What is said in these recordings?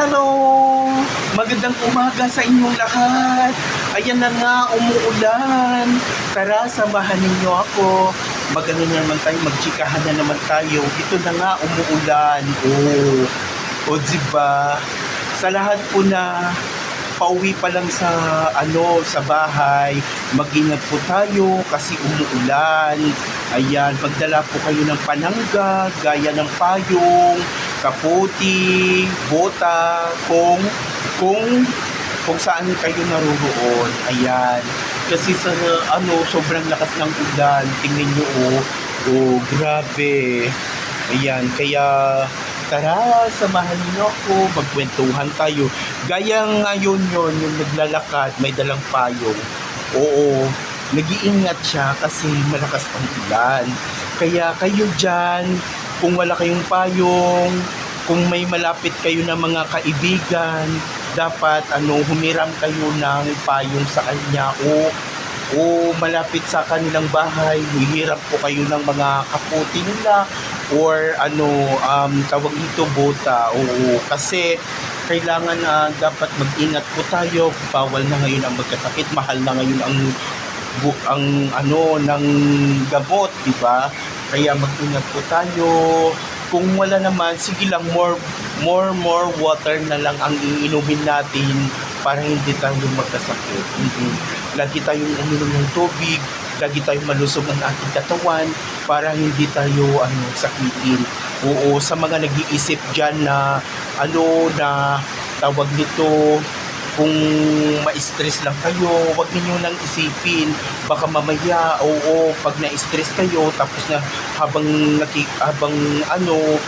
Hello! Magandang umaga sa inyong lahat. Ayan na nga, umuulan. Tara, samahan ninyo ako. Magano na naman tayo, magchikahan na naman tayo. Ito na nga, umuulan. Oh. O, diba? Sa lahat po na pauwi pa lang sa ano sa bahay, mag-ingat po tayo kasi umuulan. Ayan, pagdala po kayo ng panangga, gaya ng payong, kaputi, bota, kung kung kung saan kayo naroon. Ayan. Kasi sa ano, sobrang lakas ng ulan. Tingnan nyo, oh. Oh, grabe. Ayan, kaya tara, samahan niyo ako, magkwentuhan tayo. Gaya ngayon yon yung naglalakad, may dalang payong. Oo, nag-iingat siya kasi malakas ang ulan. Kaya kayo dyan, kung wala kayong payong, kung may malapit kayo na mga kaibigan, dapat ano humiram kayo ng payong sa kanya o o malapit sa kanilang bahay, hihiram po kayo ng mga kaputi nila or ano um tawag dito bota. Oo kasi kailangan na dapat mag-ingat po tayo. Bawal na ngayon ang magkasakit. Mahal na ngayon ang ang ano ng gamot di ba kaya mag-ingat po tayo kung wala naman sige lang more more more water na lang ang iinumin natin para hindi tayo magkasakit Mhm. lagi tayong uminom ng tubig lagi tayong malusog ang ating katawan para hindi tayo ano sakitin. Oo, sa mga nag-iisip diyan na ano na tawag nito kung ma-stress lang kayo, wag niyo nang isipin. Baka mamaya, oo, pag na-stress kayo, tapos na habang naki, habang ano,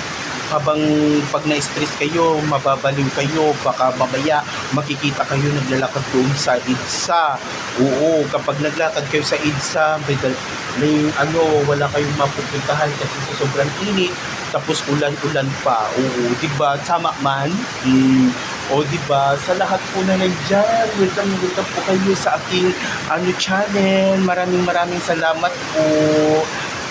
habang pag na-stress kayo, mababaliw kayo, baka mamaya makikita kayo naglalakad doon sa EDSA. Oo, kapag naglakad kayo sa EDSA, may, may ano, wala kayong mapupuntahan kasi sa sobrang init, tapos ulan-ulan pa. Oo, di ba? Tama man. Mm. O di ba? Sa lahat po na nandiyan, welcome welcome po kayo sa aking ano channel. Maraming maraming salamat po.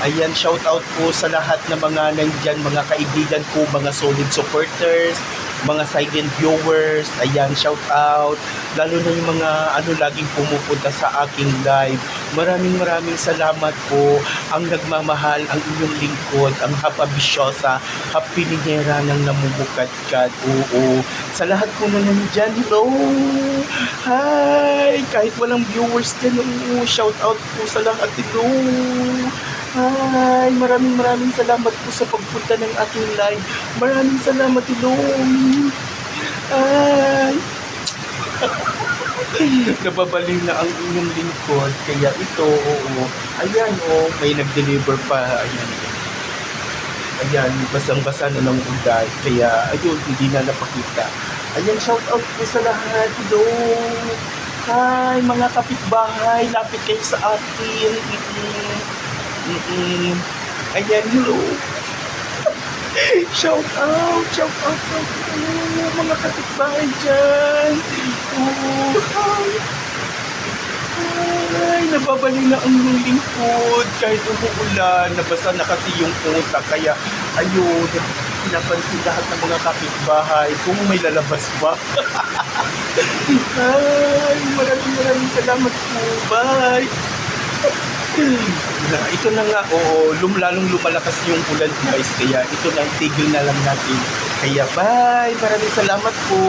Ayan, shout out po sa lahat ng mga nandyan, mga kaibigan ko, mga solid supporters, mga silent viewers. Ayan, shout out. Lalo na yung mga ano laging pumupunta sa aking live. Maraming maraming salamat po. Ang nagmamahal, ang inyong lingkod, ang hapabisyosa, happy ningera ng namumukadkad. Oo. Sa lahat po na nandyan, hello! Hi! Kahit walang viewers dyan, oo, shout out po sa lahat. Hello! Hi! Maraming maraming salamat po sa pagpunta ng aking live. Maraming salamat, hello! Hi! Nababaliw na ang inyong lingkod. Kaya ito, oo. Ayan, oh, may nag-deliver pa. Ayan. Ayan, basang-basa na ng ulan. Kaya, ayun, hindi na napakita. Ayan, shout out po sa lahat. Hello! Hi, mga kapitbahay. Lapit kayo sa akin. Mm-mm. Mm-mm. Ayan, hello. Shout out, shout out, shout out, mga kapitbahay dyan. Oh. Ay, nababali na ang lingkod. Kahit umuulan, nabasa na kasi yung utak. Kaya, ayun, pinapansin lahat ng mga kapitbahay kung may lalabas ba. Ay, maraming maraming salamat po. Bye! Na, ito na nga, oo, lum, lalong lumalakas yung ulan guys, kaya ito na, tigil na lang natin. Kaya bye, maraming salamat po.